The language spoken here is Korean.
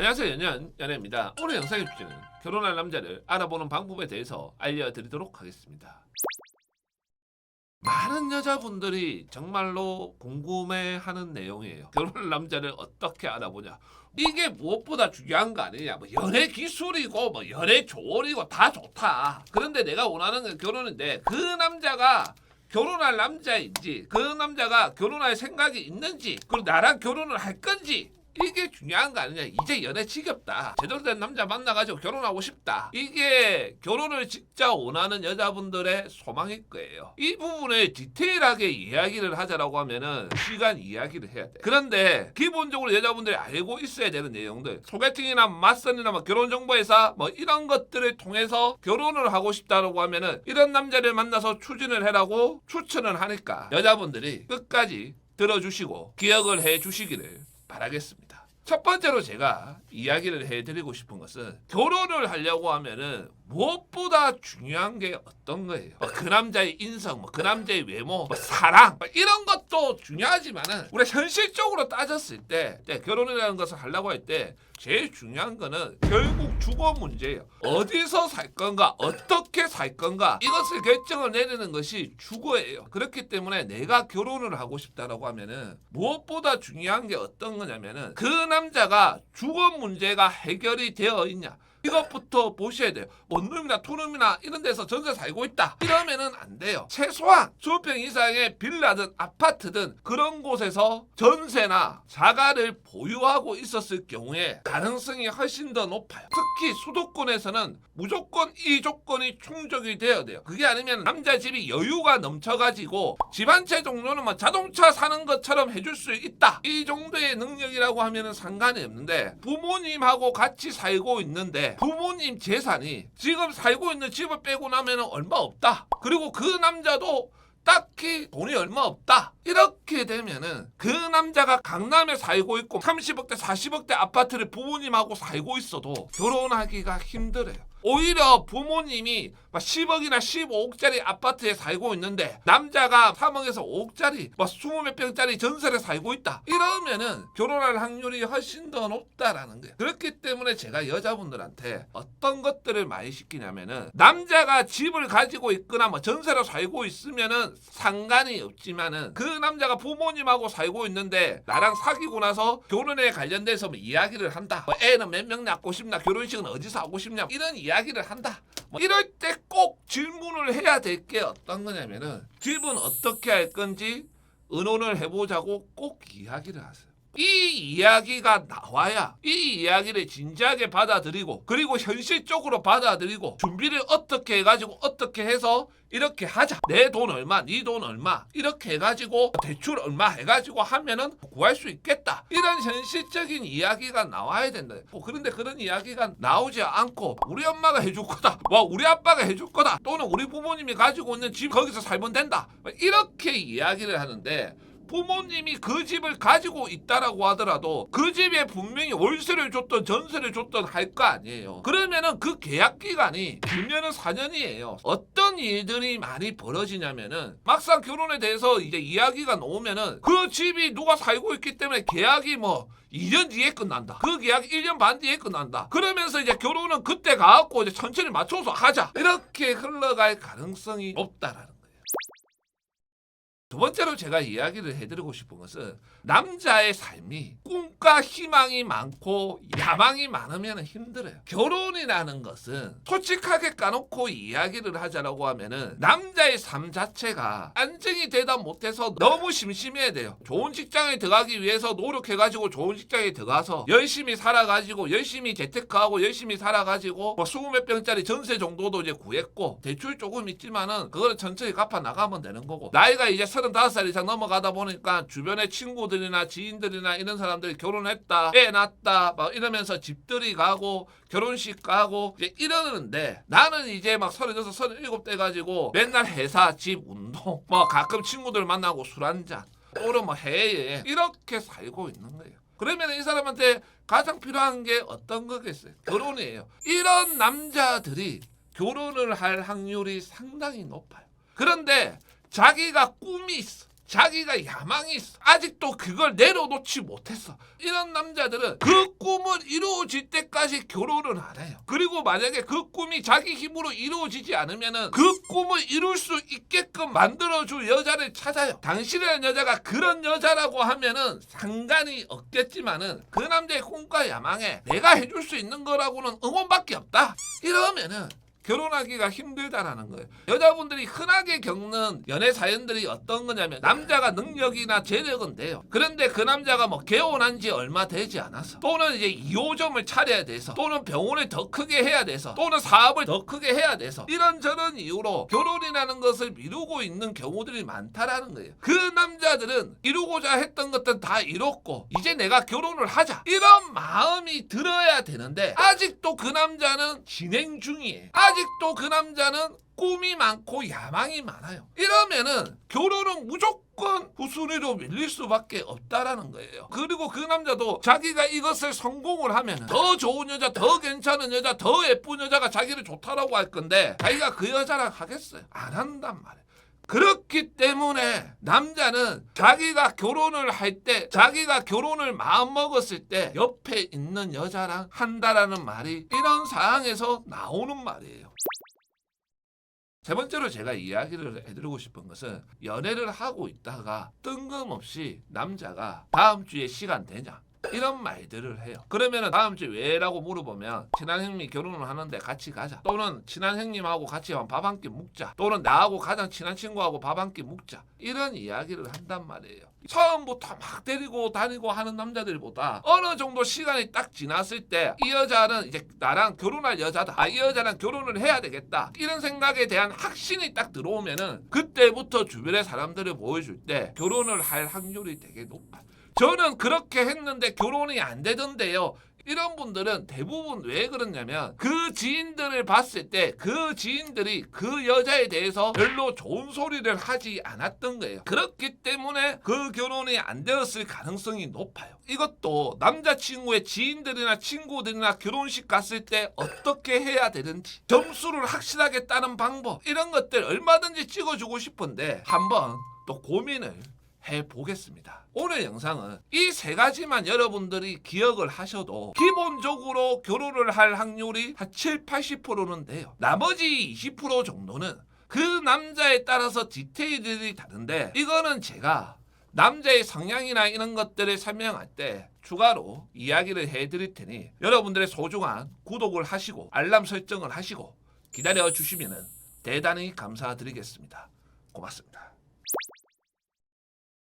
안녕하세요 연연 연애입니다. 오늘 영상의 주제는 결혼할 남자를 알아보는 방법에 대해서 알려드리도록 하겠습니다. 많은 여자분들이 정말로 궁금해하는 내용이에요. 결혼할 남자를 어떻게 알아보냐. 이게 무엇보다 중요한 거 아니냐. 뭐 연애 기술이고 뭐 연애 조언이고 다 좋다. 그런데 내가 원하는 건 결혼인데 그 남자가 결혼할 남자인지 그 남자가 결혼할 생각이 있는지 그리고 나랑 결혼을 할 건지 이게 중요한 거 아니냐. 이제 연애 지겹다. 제대로 된 남자 만나가지고 결혼하고 싶다. 이게 결혼을 진짜 원하는 여자분들의 소망일 거예요. 이 부분을 디테일하게 이야기를 하자라고 하면은 시간 이야기를 해야 돼. 그런데 기본적으로 여자분들이 알고 있어야 되는 내용들. 소개팅이나 맞선이나 뭐 결혼정보회사 뭐 이런 것들을 통해서 결혼을 하고 싶다라고 하면은 이런 남자를 만나서 추진을 해라고 추천을 하니까 여자분들이 끝까지 들어주시고 기억을 해 주시기를 바라겠습니다. 첫 번째로 제가 이야기를 해드리고 싶은 것은 결혼을 하려고 하면은 무엇보다 중요한 게 어떤 거예요? 뭐 그 남자의 인성, 뭐 그 남자의 외모, 뭐 사랑 뭐 이런 것도 중요하지만은 우리 현실적으로 따졌을 때 네, 결혼이라는 것을 하려고 할 때 제일 중요한 거는 결국 주거 문제예요. 어디서 살 건가, 어떻게 살 건가 이것을 결정을 내리는 것이 주거예요. 그렇기 때문에 내가 결혼을 하고 싶다라고 하면은 무엇보다 중요한 게 어떤 거냐면은 그 남자가 주거 문제가 해결이 되어 있냐. 이것부터 보셔야 돼요. 원룸이나 투룸이나 이런 데서 전세 살고 있다. 이러면은 안 돼요. 최소한 수평 이상의 빌라든 아파트든 그런 곳에서 전세나 자가를 보유하고 있었을 경우에 가능성이 훨씬 더 높아요. 특히 수도권에서는 무조건 이 조건이 충족이 되어야 돼요. 그게 아니면 남자 집이 여유가 넘쳐가지고 집 한채 정도는 뭐 자동차 사는 것처럼 해줄 수 있다. 이 정도의 능력이라고 하면은 상관이 없는데 부모님하고 같이 살고 있는데 부모님 재산이 지금 살고 있는 집을 빼고 나면은 얼마 없다. 그리고 그 남자도 딱히 돈이 얼마 없다. 이렇게 되면은 그 남자가 강남에 살고 있고 30억대 40억대 아파트를 부모님하고 살고 있어도 결혼하기가 힘들어요. 오히려 부모님이 막 10억이나 15억짜리 아파트에 살고 있는데 남자가 3억에서 5억짜리 막 20몇 평짜리 전세를 살고 있다. 이러면은 결혼할 확률이 훨씬 더 높다라는 거예요. 그렇기 때문에 제가 여자분들한테 어떤 것들을 많이 시키냐면은 남자가 집을 가지고 있거나 뭐 전세로 살고 있으면은 상관이 없지만은 그 남자가 부모님하고 살고 있는데 나랑 사귀고 나서 결혼에 관련돼서 뭐 이야기를 한다. 뭐 애는 몇 명 낳고 싶나 결혼식은 어디서 하고 싶냐 이런 이야기 를 한다. 뭐 이럴 때 꼭 질문을 해야 될 게 어떤 거냐면은 집은 어떻게 할 건지 의논을 해보자고 꼭 이야기를 하세요. 이 이야기가 나와야 이 이야기를 진지하게 받아들이고 그리고 현실적으로 받아들이고 준비를 어떻게 해가지고 어떻게 해서 이렇게 하자. 내 돈 얼마 네 돈 얼마 이렇게 해가지고 대출 얼마 해가지고 하면은 구할 수 있겠다. 이런 현실적인 이야기가 나와야 된다. 뭐 그런데 그런 이야기가 나오지 않고 우리 엄마가 해줄 거다 와 우리 아빠가 해줄 거다 또는 우리 부모님이 가지고 있는 집 거기서 살면 된다 이렇게 이야기를 하는데 부모님이 그 집을 가지고 있다라고 하더라도 그 집에 분명히 월세를 줬던 전세를 줬던 할 거 아니에요. 그러면은 그 계약 기간이 길면은 4년이에요. 어떤 일들이 많이 벌어지냐면은 막상 결혼에 대해서 이제 이야기가 나오면은 그 집이 누가 살고 있기 때문에 계약이 뭐 2년 뒤에 끝난다. 그 계약 1년 반 뒤에 끝난다. 그러면서 이제 결혼은 그때 가갖고 이제 천천히 맞춰서 하자. 이렇게 흘러갈 가능성이 높다라는. 두 번째로 제가 이야기를 해드리고 싶은 것은 남자의 삶이 꿈과 희망이 많고 야망이 많으면 힘들어요. 결혼이라는 것은 솔직하게 까놓고 이야기를 하자라고 하면은 남자의 삶 자체가 안정이 되다 못해서 너무 심심해야 돼요. 좋은 직장에 들어가기 위해서 노력해가지고 좋은 직장에 들어가서 열심히 살아가지고 열심히 재테크하고 열심히 살아가지고 뭐 20몇 병짜리 전세 정도도 이제 구했고 대출 조금 있지만은 그거는 천천히 갚아 나가면 되는 거고 나이가 이제 35살 이상 넘어가다 보니까 주변의 친구 들이나 지인들이나 이런 사람들이 결혼했다, 애 낳았다, 막 이러면서 집들이 가고 결혼식 가고 이제 이러는데 나는 이제 막 36, 37대 가지고 맨날 회사, 집, 운동, 뭐 가끔 친구들 만나고 술 한잔, 또는 뭐 해외에 이렇게 살고 있는 거예요. 그러면 이 사람한테 가장 필요한 게 어떤 거겠어요? 결혼이에요. 이런 남자들이 결혼을 할 확률이 상당히 높아요. 그런데 자기가 꿈이 있어. 자기가 야망이 있어. 아직도 그걸 내려놓지 못했어. 이런 남자들은 그 꿈을 이루어질 때까지 결혼을 안 해요. 그리고 만약에 그 꿈이 자기 힘으로 이루어지지 않으면은 그 꿈을 이룰 수 있게끔 만들어줄 여자를 찾아요. 당신이라는 여자가 그런 여자라고 하면은 상관이 없겠지만은 그 남자의 꿈과 야망에 내가 해줄 수 있는 거라고는 응원밖에 없다. 이러면은 결혼하기가 힘들다라는 거예요. 여자분들이 흔하게 겪는 연애 사연들이 어떤 거냐면 남자가 능력이나 재력은 돼요. 그런데 그 남자가 뭐 개혼한 지 얼마 되지 않아서 또는 이제 2호점을 차려야 돼서 또는 병원을 더 크게 해야 돼서 또는 사업을 더 크게 해야 돼서 이런저런 이유로 결혼이라는 것을 미루고 있는 경우들이 많다라는 거예요. 그 남자들은 이루고자 했던 것들 다 이뤘고 이제 내가 결혼을 하자 이런 마음이 들어야 되는데 아직도 그 남자는 진행 중이에요. 아직도 그 남자는 꿈이 많고 야망이 많아요. 이러면은 결혼은 무조건 후순위로 밀릴 수밖에 없다라는 거예요. 그리고 그 남자도 자기가 이것을 성공을 하면 더 좋은 여자, 더 괜찮은 여자, 더 예쁜 여자가 자기를 좋다라고 할 건데 자기가 그 여자랑 하겠어요? 안 한단 말이에요. 그렇기 때문에 남자는 자기가 결혼을 할 때 자기가 결혼을 마음 먹었을 때 옆에 있는 여자랑 한다라는 말이 이런 상황에서 나오는 말이에요. 세 번째로 제가 이야기를 해드리고 싶은 것은 연애를 하고 있다가 뜬금없이 남자가 다음 주에 시간 되냐 이런 말들을 해요. 그러면은 다음 주에 왜라고 물어보면 친한 형님 결혼을 하는데 같이 가자. 또는 친한 형님하고 같이 밥 한 끼 묵자. 또는 나하고 가장 친한 친구하고 밥 한 끼 묵자. 이런 이야기를 한단 말이에요. 처음부터 막 데리고 다니고 하는 남자들보다 어느 정도 시간이 딱 지났을 때 이 여자는 이제 나랑 결혼할 여자다. 아, 이 여자랑 결혼을 해야 되겠다. 이런 생각에 대한 확신이 딱 들어오면은 그때부터 주변의 사람들을 보여줄 때 결혼을 할 확률이 되게 높아요. 저는 그렇게 했는데 결혼이 안 되던데요. 이런 분들은 대부분 왜 그러냐면 그 지인들을 봤을 때 그 지인들이 그 여자에 대해서 별로 좋은 소리를 하지 않았던 거예요. 그렇기 때문에 그 결혼이 안 되었을 가능성이 높아요. 이것도 남자친구의 지인들이나 친구들이나 결혼식 갔을 때 어떻게 해야 되는지 점수를 확실하게 따는 방법 이런 것들 얼마든지 찍어주고 싶은데 한번 또 고민을 해보겠습니다. 오늘 영상은 이 세 가지만 여러분들이 기억을 하셔도 기본적으로 결혼을 할 확률이 한 7, 80%는 돼요. 나머지 20% 정도는 그 남자에 따라서 디테일들이 다른데 이거는 제가 남자의 성향이나 이런 것들을 설명할 때 추가로 이야기를 해드릴 테니 여러분들의 소중한 구독을 하시고 알람 설정을 하시고 기다려 주시면 대단히 감사드리겠습니다. 고맙습니다.